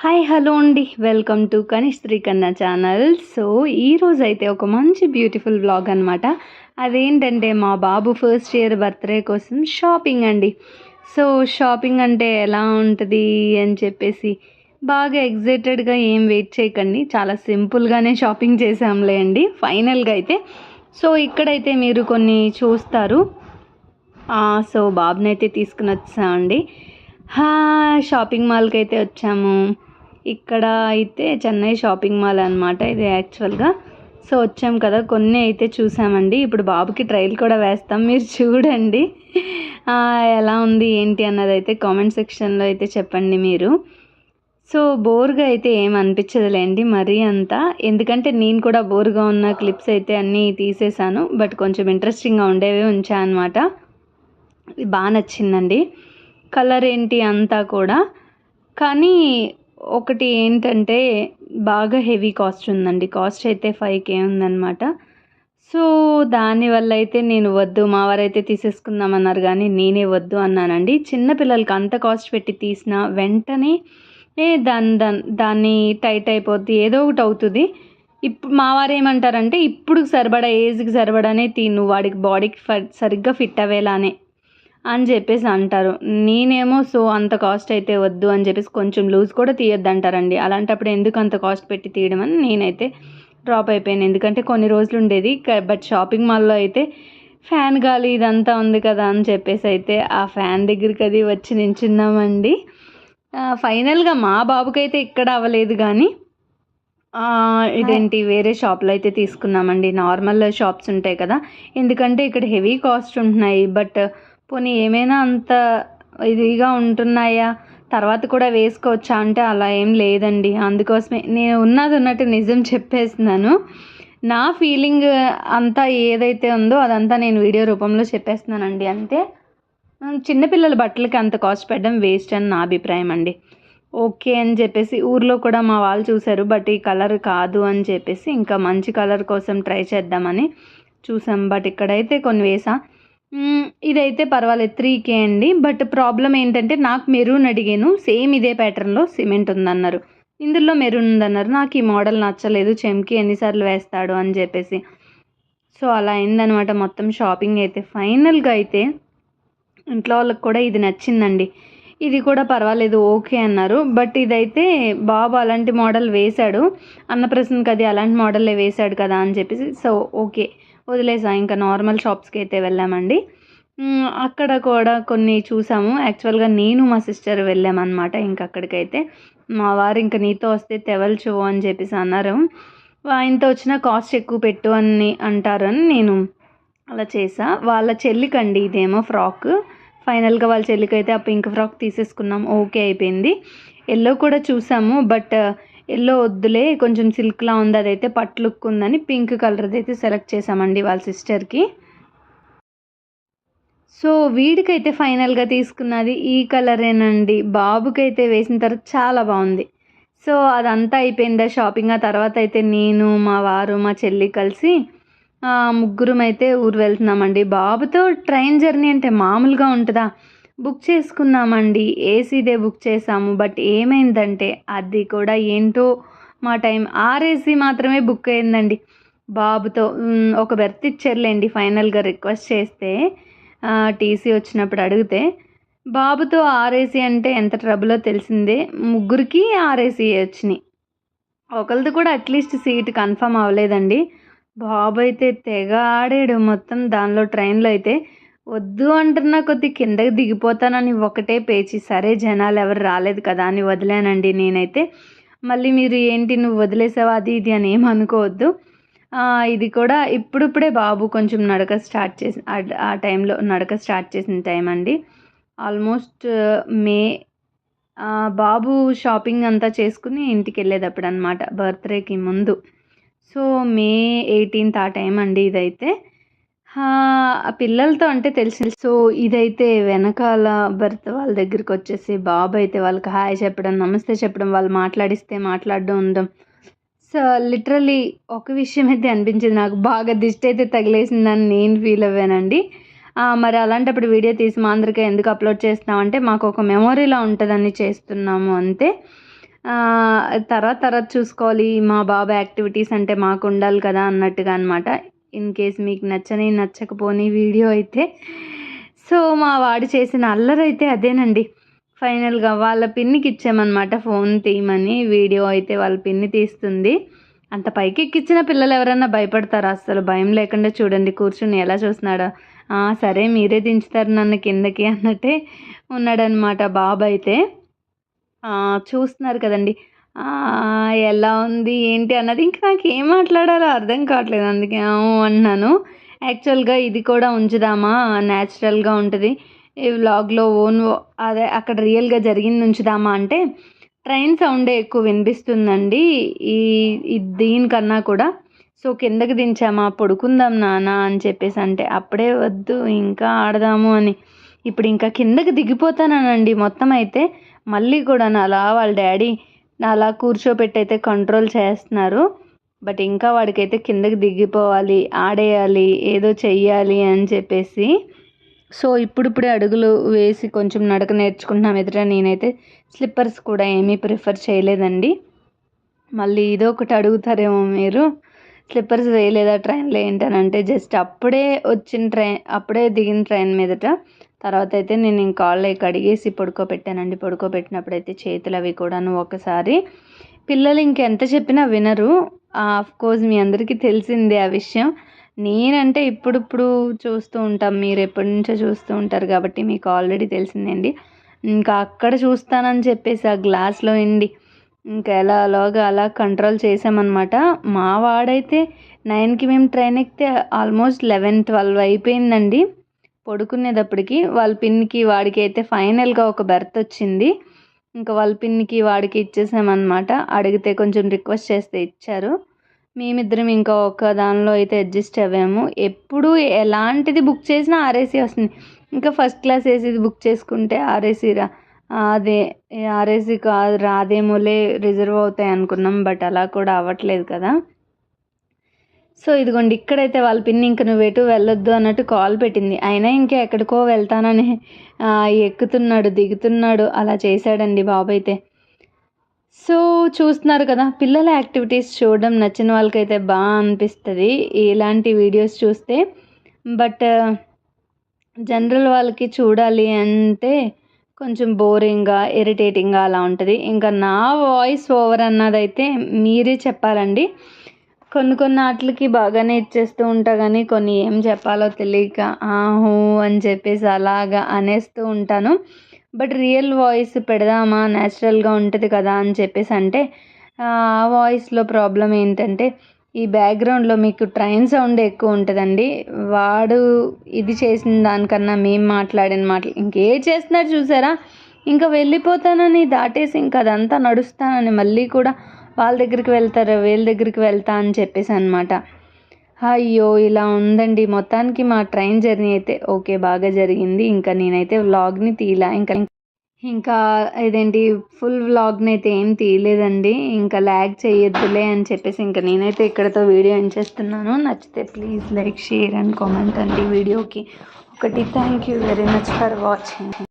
Hi hello అండి. Welcome to కనిస్త్రీ శ్రీకన్న ఛానల్. సో ఈరోజు అయితే ఒక మంచి బ్యూటిఫుల్ వ్లాగ్ అనమాట అదేంటంటే మా బాబు ఫస్ట్ ఇయర్ బర్త్డే కోసం షాపింగ్ అండి. సో షాపింగ్ అంటే ఎలా ఉంటుంది అని చెప్పేసి బాగా ఎగ్జైటెడ్గా ఏం వెయిట్ చేయకండి. చాలా సింపుల్గానే షాపింగ్ చేసాంలే అండి ఫైనల్గా అయితే. సో ఇక్కడైతే మీరు కొన్ని చూస్తారు. సో బాబునైతే తీసుకుని వచ్చామండి. షాపింగ్ మాల్కి అయితే వచ్చాము. ఇక్కడ అయితే చెన్నై షాపింగ్ మాల్ అనమాట ఇది యాక్చువల్గా సో వచ్చాం కదా కొన్ని అయితే చూసామండి. ఇప్పుడు బాబుకి ట్రైల్ కూడా వేస్తాం మీరు చూడండి. ఎలా ఉంది ఏంటి అన్నది అయితే కామెంట్ సెక్షన్లో అయితే చెప్పండి మీరు. సో బోర్గా అయితే ఏం అనిపించదులేండి మరీ అంతా. ఎందుకంటే నేను కూడా బోర్గా ఉన్న క్లిప్స్ అయితే అన్నీ తీసేసాను బట్ కొంచెం ఇంట్రెస్టింగ్గా ఉండేవి ఉంచా అనమాట బాగా నచ్చిందండి. కలర్ ఏంటి అంతా కూడా. కానీ ఒకటి ఏంటంటే బాగా హెవీ కాస్ట్ ఉందండి. కాస్ట్ అయితే ఫైవ్ కే ఉందన్నమాట. సో దానివల్ల అయితే నేను వద్దు మా వారైతే తీసేసుకుందామన్నారు కానీ నేనే వద్దు అన్నానండి. చిన్న పిల్లలకి అంత కాస్ట్ పెట్టి తీసిన వెంటనే ఏ దాని దాని దాన్ని టైట్ అయిపోద్ది ఏదో ఒకటి అవుతుంది. ఇప్పుడు మా వారు ఏమంటారంటే ఇప్పుడు సరిపడా ఏజ్కి సరిపడానే తిను వాడికి బాడీకి ఫ- సరిగ్గా ఫిట్ అవ్వేలానే. అని చెప్పేసి అంటారు. నేనేమో సో అంత కాస్ట్ అయితే వద్దు అని చెప్పేసి కొంచెం లూజ్ కూడా తీయొద్దు అంటారండి అలాంటప్పుడు ఎందుకు అంత కాస్ట్ పెట్టి తీయడం అని నేనైతే డ్రాప్ అయిపోయాను. ఎందుకంటే కొన్ని రోజులు ఉండేది బట్ షాపింగ్ మాల్లో అయితే ఫ్యాన్ గాలి ఇదంతా ఉంది కదా అని చెప్పేసి అయితే ఆ ఫ్యాన్ దగ్గరికి అది వచ్చి నించున్నామండి. ఫైనల్గా మా బాబుకైతే ఇక్కడ అవ్వలేదు కానీ ఇదేంటి వేరే షాప్లో అయితే తీసుకున్నామండి. నార్మల్ షాప్స్ ఉంటాయి కదా. ఎందుకంటే ఇక్కడ హెవీ కాస్ట్ ఉంటున్నాయి. బట్ పోనీ ఏమైనా అంత ఇదిగా ఉంటున్నాయా? తర్వాత కూడా వేసుకోవచ్చా? అంటే అలా ఏం లేదండి. అందుకోసమే నేను ఉన్నది ఉన్నట్టు నిజం చెప్పేస్తున్నాను. నా ఫీలింగ్ అంతా ఏదైతే ఉందో అదంతా నేను వీడియో రూపంలో చెప్పేస్తున్నానండి. అంతే. చిన్నపిల్లల బట్టలకి అంత కాస్ట్ పెట్టడం వేస్ట్ అని నా అభిప్రాయం అండి. ఓకే అని చెప్పేసి ఊర్లో కూడా మా వాళ్ళు చూశారు బట్ ఈ కలర్ కాదు అని చెప్పేసి ఇంకా మంచి కలర్ కోసం ట్రై చేద్దామని చూసాం బట్ ఇక్కడైతే కొన్ని వేసా. ఇదైతే పర్వాలేదు త్రీ కే అండి. బట్ ప్రాబ్లం ఏంటంటే నాకు మెరూన్ అడిగాను. సేమ్ ఇదే ప్యాటర్న్లో సిమెంట్ ఉందన్నారు. ఇందులో మెరూన్ ఉందన్నారు. నాకు ఈ మోడల్ నచ్చలేదు. చెంకి ఎన్నిసార్లు వేస్తాడు అని చెప్పేసి. సో అలా అయిందనమాట మొత్తం షాపింగ్ అయితే. ఫైనల్గా అయితే ఇంట్లో వాళ్ళకి కూడా ఇది నచ్చిందండి. ఇది కూడా పర్వాలేదు ఓకే అన్నారు. బట్ ఇదైతే బాబు అలాంటి మోడల్ వేశాడు. అన్నప్రసన్నకి అది అలాంటి మోడలే వేశాడు కదా అని చెప్పేసి. So okay. వదిలేసా. ఇంకా నార్మల్ షాప్స్కి అయితే వెళ్ళామండి. అక్కడ కూడా కొన్ని చూసాము. యాక్చువల్గా నేను మా సిస్టర్ వెళ్ళామన్నమాట ఇంక అక్కడికైతే మా వారు ఇంకా నీతో వస్తే తెవల్చు అని చెప్పేసి అన్నారు. ఆయనతో వచ్చిన కాస్ట్ ఎక్కువ పెట్టు అని అంటారని నేను అలా చేసా. వాళ్ళ చెల్లికండి ఇదేమో ఫ్రాక్. ఫైనల్గా వాళ్ళ చెల్లికి అయితే ఆ పింక్ ఫ్రాక్ తీసేసుకున్నాం. ఓకే అయిపోయింది. ఎల్లో కూడా చూసాము. బట్ ఎల్లో వద్దులే కొంచెం సిల్క్లా ఉంది అదైతే పట్టు లుక్ ఉందని పింక్ కలర్ది అయితే సెలెక్ట్ చేసామండి వాళ్ళ సిస్టర్కి. సో వీడికైతే ఫైనల్గా తీసుకున్నది ఈ కలరేనండి. బాబుకైతే వేసిన తర్వాత చాలా బాగుంది. సో అదంతా అయిపోయిందా షాపింగ్ ఆ తర్వాత అయితే నేను మా వారు మా చెల్లి కలిసి ముగ్గురం అయితే ఊరు వెళ్తున్నామండి. బాబుతో ట్రైన్ జర్నీ అంటే మామూలుగా ఉంటుందా? బుక్ చేసుకున్నామండి. ఏసీదే బుక్ చేసాము బట్ ఏమైందంటే అది కూడా ఏంటో మా టైం ఆర్ఏసీ మాత్రమే బుక్ అయిందండి. బాబుతో ఒక బెర్త్ ఇచ్చారులేండి ఫైనల్గా రిక్వెస్ట్ చేస్తే టీసీ వచ్చినప్పుడు అడిగితే బాబుతో ఆర్ఏసీ అంటే ఎంత ట్రబులో తెలిసిందే? ముగ్గురికి ఆర్ఏసీ వచ్చినాయి? ఒకరిది కూడా అట్లీస్ట్ సీట్ కన్ఫర్మ్ అవ్వలేదండి. బాబు అయితే తెగ ఆడాడు. మొత్తం దానిలో ట్రైన్లో అయితే వద్దు అంటున్న కొద్ది కిందకి దిగిపోతానని ఒకటే పేచి సరే జనాలు ఎవరు రాలేదు కదా అని వదిలానండి నేనైతే. మళ్ళీ మీరు ఏంటి నువ్వు వదిలేసావా అది ఇది అని ఏం అనుకోవద్దు. ఇది కూడా ఇప్పుడిప్పుడే బాబు కొంచెం నడక స్టార్ట్ చేసి ఆ- టైంలో నడక స్టార్ట్ చేసిన టైం అండి. ఆల్మోస్ట్ మే బాబు షాపింగ్ అంతా చేసుకుని ఇంటికి వెళ్ళేటప్పుడు అనమాట బర్త్డేకి ముందు. సో మే ఎయిటీన్త్ ఆ టైం అండి ఇదైతే. పిల్లలతో అంటే తెలిసి సో ఇదైతే వెనకాల భర్త వాళ్ళ దగ్గరికి వచ్చేసి బాబు అయితే వాళ్ళకి హాయ్ చెప్పడం నమస్తే చెప్పడం వాళ్ళు మాట్లాడిస్తే మాట్లాడడం ఉండడం సో లిటరలీ ఒక విషయం అయితే అనిపించింది. నాకు బాగా దిష్టి అయితే తగిలేసిందని నేను ఫీల్ అవ్వానండి. మరి అలాంటప్పుడు వీడియో తీసి మా అందరికీ ఎందుకు అప్లోడ్ చేస్తున్నామంటే మాకు ఒక మెమొరీలా ఉంటుందని చేస్తున్నాము అంతే. తర్వాత తర్వాత చూసుకోవాలి. మా బాబు యాక్టివిటీస్ అంటే మాకు ఉండాలి కదా అన్నట్టుగా అనమాట ఇన్ కేస్ మీకు నచ్చని నచ్చకపోని వీడియో అయితే. సో మా వాడు చేసిన అల్లరి అయితే అదేనండి. ఫైనల్గా వాళ్ళ పిన్నికి ఇచ్చామన్నమాట ఫోన్ తీయమని. వీడియో అయితే వాళ్ళ పిన్ని తీస్తుంది. అంత పైకి ఎక్కిచ్చిన పిల్లలు ఎవరన్నా భయపడతారా? అసలు భయం లేకుండా చూడండి కూర్చుని ఎలా చూస్తున్నాడో. సరే మీరే దించుతారు నన్ను కిందకి అన్నట్టే ఉన్నాడనమాట బాబు అయితే చూస్తున్నారు కదండి. ఎలా ఉంది ఏంటి అన్నది ఇంకా నాకు ఏం మాట్లాడాలో అర్థం కావట్లేదు. అందుకే అన్నాను. యాక్చువల్గా ఇది కూడా ఉంచుదామా? న్యాచురల్గా ఉంటుంది. ఈ వ్లాగ్లో ఓన్ అదే అక్కడ రియల్గా జరిగింది ఉంచుదామా అంటే ట్రైన్ సౌండే ఎక్కువ వినిపిస్తుందండి. ఈ ఈ దీనికన్నా కూడా. సో కిందకి దించామా? పడుకుందాం నాన్న అని చెప్పేసి అంటే అప్పుడే వద్దు ఇంకా ఆడదాము అని. ఇప్పుడు ఇంకా కిందకి దిగిపోతానండి మొత్తం అయితే. మళ్ళీ కూడా అలా వాళ్ళ డాడీ అలా కూర్చోబెట్టి అయితే కంట్రోల్ చేస్తున్నారు. బట్ ఇంకా వాడికైతే కిందకి దిగిపోవాలి ఆడేయాలి ఏదో చెయ్యాలి అని చెప్పేసి. సో ఇప్పుడిప్పుడే అడుగులు వేసి కొంచెం నడక నేర్చుకుంటున్నాం ఎదుట. నేనైతే స్లిప్పర్స్ కూడా ఏమీ ప్రిఫర్ చేయలేదండి. మళ్ళీ ఇదో ఒకటి అడుగుతారేమో మీరు. స్లిప్పర్స్ వేయలేదా ట్రైన్లో ఏంటనంటే జస్ట్ అప్పుడే వచ్చిన ట్రైన్ అప్పుడే దిగిన ట్రైన్ మీదట తర్వాత అయితే నేను ఇంకా కాళ్ళు కడిగేసి పడుకోబెట్టానండి. పడుకోబెట్టినప్పుడు అయితే చేతులు అవి కూడాను ఒకసారి పిల్లలు ఇంకెంత చెప్పినా వినరు. ఆఫ్ కోర్స్ మీ అందరికీ తెలిసిందే ఆ విషయం. నేనంటే ఇప్పుడిప్పుడు చూస్తూ ఉంటాం. మీరు ఎప్పటి నుంచో చూస్తూ ఉంటారు కాబట్టి మీకు ఆల్రెడీ తెలిసిందండి. ఇంకా అక్కడ చూస్తానని చెప్పేసి ఆ గ్లాస్లో ఎండి ఇంకా ఎలా అలాగా అలా కంట్రోల్ చేసామన్నమాట మా వాడైతే నైన్కి మేము ట్రైన్ ఎక్కితే ఆల్మోస్ట్ లెవెన్ ట్వెల్వ్ అయిపోయిందండి. పడుకునేటప్పటికి వాళ్ళ పిన్నికి వాడికి అయితే ఫైనల్గా ఒక బెర్త్ వచ్చింది. ఇంకా వాళ్ళ పిన్నికి వాడికి ఇచ్చేసామన్నమాట. అడిగితే కొంచెం రిక్వెస్ట్ చేస్తే ఇచ్చారు. మేమిద్దరం ఇంకా ఒక దానిలో అయితే అడ్జస్ట్ అవ్వాము. ఎప్పుడు ఎలాంటిది బుక్ చేసినా ఆర్ఏసీ వస్తుంది. ఇంకా ఫస్ట్ క్లాస్ ఏసీది బుక్ చేసుకుంటే ఆర్ఏసీ రా అదే ఆర్ఏసీ కాదు రాదేమోలే రిజర్వ్ అవుతాయి అనుకున్నాం. బట్ అలా కూడా అవ్వట్లేదు కదా. సో ఇదిగోండి ఇక్కడైతే వాళ్ళ పిన్ని ఇంక నువ్వు ఎటు వెళ్ళొద్దు అన్నట్టు కాల్ పెట్టింది. అయినా ఇంకా ఎక్కడికో వెళ్తానని ఎక్కుతున్నాడు దిగుతున్నాడు అలా చేశాడండి బాబు అయితే సో చూస్తున్నారు కదా పిల్లల యాక్టివిటీస్ చూడడం నచ్చిన వాళ్ళకైతే బాగా అనిపిస్తుంది ఇలాంటి వీడియోస్ చూస్తే. బట్ జనరల్ వాళ్ళకి చూడాలి అంటే కొంచెం బోరింగ్గా ఇరిటేటింగ్గా అలా ఉంటుంది. ఇంకా నా వాయిస్ ఓవర్ అన్నదైతే మీరే చెప్పాలండి. కొన్ని కొన్ని ఆటలకి బాగానే ఇచ్చేస్తూ ఉంటా కానీ కొన్ని ఏం చెప్పాలో తెలియక ఆహూ అని చెప్పేసి అలాగా అనేస్తూ ఉంటాను. బట్ రియల్ వాయిస్ పెడదామా? న్యాచురల్గా ఉంటుంది కదా అని చెప్పేసి అంటే ఆ వాయిస్లో ప్రాబ్లం ఏంటంటే ఈ బ్యాక్గ్రౌండ్లో మీకు ట్రైన్ సౌండ్ ఎక్కువ ఉంటుందండి. వాడు ఇది చేసిన దానికన్నా మేము మాట్లాడిన మాటలు ఇంకే చేస్తున్నారు చూసారా? ఇంకా వెళ్ళిపోతానని దాటేసి ఇంకా అదంతా నడుస్తానని మళ్ళీ కూడా వాళ్ళ దగ్గరికి వెళ్తారు? వీళ్ళ దగ్గరికి వెళ్తా అని చెప్పేసి అనమాట అయ్యో ఇలా ఉందండి. మొత్తానికి మా ట్రైన్ జర్నీ అయితే ఓకే బాగా జరిగింది. ఇంకా నేనైతే వ్లాగ్ని తీలా. ఇంకా ఇంకా ఇదేంటి ఫుల్ వ్లాగ్ని అయితే ఏం తీయలేదండి. ఇంకా ల్యాగ్ చేయొద్దులే అని చెప్పేసి ఇంకా నేనైతే ఇక్కడతో వీడియో ఏం చేస్తున్నాను. నచ్చితే please like share and comment అండి వీడియోకి. ఒకటి thank you very much for watching.